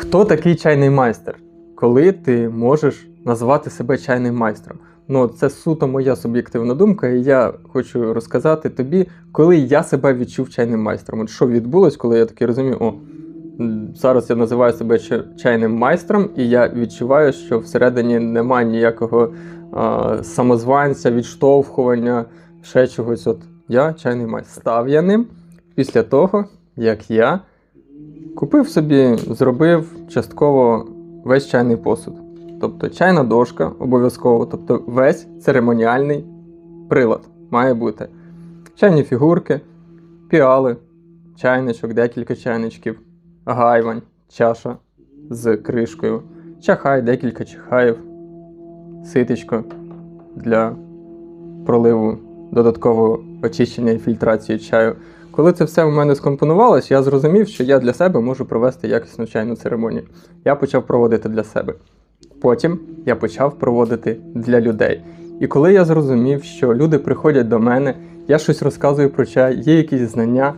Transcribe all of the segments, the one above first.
Хто такий чайний майстер? Коли ти можеш назвати себе чайним майстром? Ну, це суто моя суб'єктивна думка, і я хочу розказати тобі, коли я себе відчув чайним майстром. От що відбулось, коли я такий розумію, о, зараз я називаю себе чайним майстром, і я відчуваю, що всередині немає ніякого а, самозванця, відштовхування, ще чогось. От я чайний майстер. Став я ним після того, як я Купив собі, зробив частково весь чайний посуд. Тобто чайна дошка обов'язково, тобто весь церемоніальний прилад має бути. Чайні фігурки, піали, чайничок, декілька чайничків, гайвань, чаша з кришкою, чахай, декілька чахаїв, ситечко для проливу додаткового очищення і фільтрації чаю. Коли це все в мене скомпонувалось, я зрозумів, що я для себе можу провести якісну чайну церемонію. Я почав проводити для себе. Потім я почав проводити для людей. І коли я зрозумів, що люди приходять до мене, я щось розказую про чай, є якісь знання,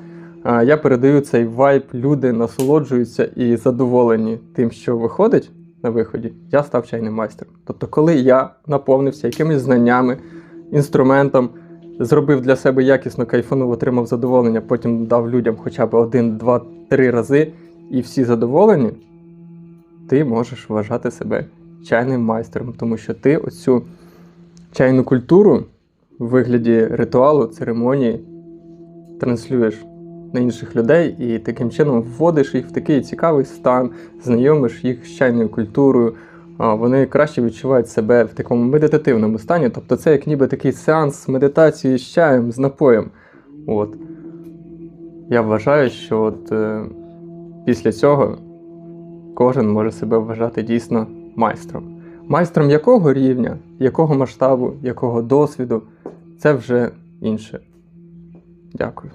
я передаю цей вайб, люди насолоджуються і задоволені тим, що виходить на виході, я став чайним майстром. Тобто, коли я наповнився якимись знаннями, інструментом, зробив для себе якісно, кайфанув, отримав задоволення, потім дав людям хоча б один, два, три рази, і всі задоволені, ти можеш вважати себе чайним майстером, тому що ти оцю чайну культуру в вигляді ритуалу, церемонії транслюєш на інших людей і таким чином вводиш їх в такий цікавий стан, знайомиш їх з чайною культурою. Вони краще відчувають себе в такому медитативному стані. Тобто це як ніби такий сеанс медитації з чаєм, з напоєм. От. Я вважаю, що от, е, після цього кожен може себе вважати дійсно майстром. Майстром якого рівня, якого масштабу, якого досвіду це вже інше. Дякую.